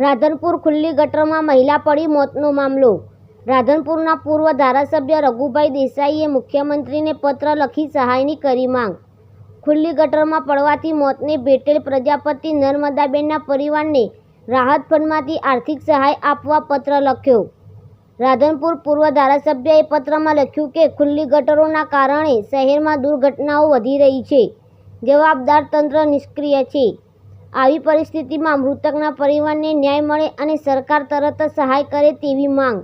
રાધનપુર ખુલ્લી ગટરમાં મહિલા પડી મોતનો મામલો. રાધનપુરના પૂર્વ ધારાસભ્ય રઘુભાઈ દેસાઈએ મુખ્યમંત્રીને પત્ર લખી સહાયની કરી માંગ. ખુલ્લી ગટરમાં પડવાથી મોતને ભેટેલ પ્રજાપતિ નર્મદાબેનના પરિવારને રાહત ફંડમાંથી આર્થિક સહાય આપવા પત્ર લખ્યો. રાધનપુર પૂર્વ ધારાસભ્યએ પત્રમાં લખ્યું કે ખુલ્લી ગટરોના કારણે શહેરમાં દુર્ઘટનાઓ વધી રહી છે. જવાબદાર તંત્ર નિષ્ક્રિય છે. આવી પરિસ્થિતિમાં મૃતકના પરિવારને ન્યાય મળે અને સરકાર તરત જ સહાય કરે તેવી માંગ.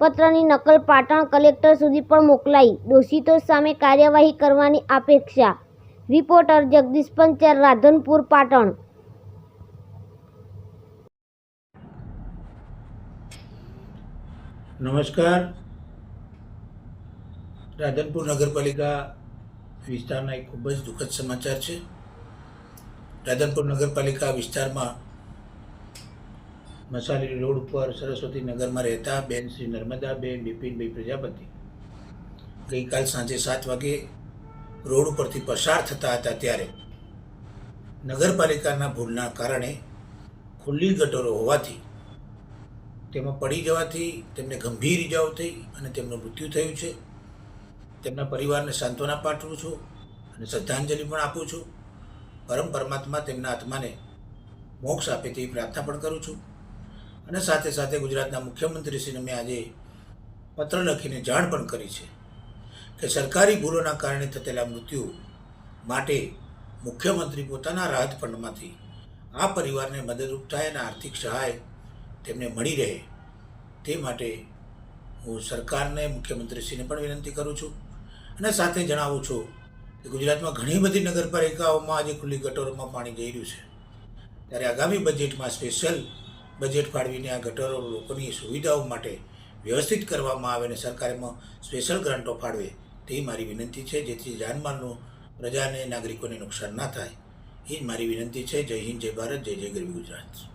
પત્રની નકલ પાટણ કલેક્ટર સુધી પણ મોકલાઈ. દોષિતો સામે કાર્યવાહી કરવાની અપેક્ષા. રિપોર્ટર જગદીશ પંચાલ રાધનપુર, પાટણ. નમસ્કાર. રાધનપુર નગરપાલિકા વિસ્તારના એક ખૂબ જ દુઃખદ સમાચાર છે. રાધનપુર નગરપાલિકા વિસ્તારમાં મસાલી રોડ ઉપર સરસ્વતી નગરમાં રહેતા બેન શ્રી નર્મદાબેન, બિપિનભાઈ પ્રજાપતિ. ગઈકાલ સાંજે સાત વાગે રોડ ઉપરથી પસાર થતા હતા ત્યારે નગરપાલિકાના ભૂલના કારણે ખુલ્લી ગટરો હોવાથી તેમાં પડી જવાથી તેમને ગંભીર ઇજાઓ થઈ અને તેમનું મૃત્યુ થયું છે. તેમના પરિવારને સાંત્વના પાઠવું છું અને શ્રદ્ધાંજલિ પણ આપું છું. પરમ પરમાત્મા તેમના આત્માને મોક્ષ આપે તેવી પ્રાર્થના પણ કરું છું. અને સાથે સાથે ગુજરાતના મુખ્યમંત્રીશ્રીને મેં આજે પત્ર લખીને જાણ પણ કરી છે કે સરકારી ભૂલોના કારણે થતેલા મૃત્યુ માટે મુખ્યમંત્રી પોતાના રાહત ફંડમાંથી આ પરિવારને મદદરૂપ થાય અને આર્થિક સહાય તેમને મળી રહે તે માટે હું સરકારને, મુખ્યમંત્રીશ્રીને પણ વિનંતી કરું છું. અને સાથે જણાવું છું ગુજરાતમાં ઘણી બધી નગરપાલિકાઓમાં આજે ખુલ્લી ગટરોમાં પાણી જઈ રહ્યું છે. ત્યારે આગામી બજેટમાં સ્પેશિયલ બજેટ ફાળવીને આ ગટરો લોકોની સુવિધાઓ માટે વ્યવસ્થિત કરવામાં આવે અને સરકારમાં સ્પેશિયલ ગ્રાન્ટો ફાળવે તેવી મારી વિનંતી છે. જેથી જાનમાલનું પ્રજાને, નાગરિકોને નુકસાન ના થાય. એ જ મારી વિનંતી છે. જય હિન્દ, જય ભારત, જય જય ગરવી ગુજરાત.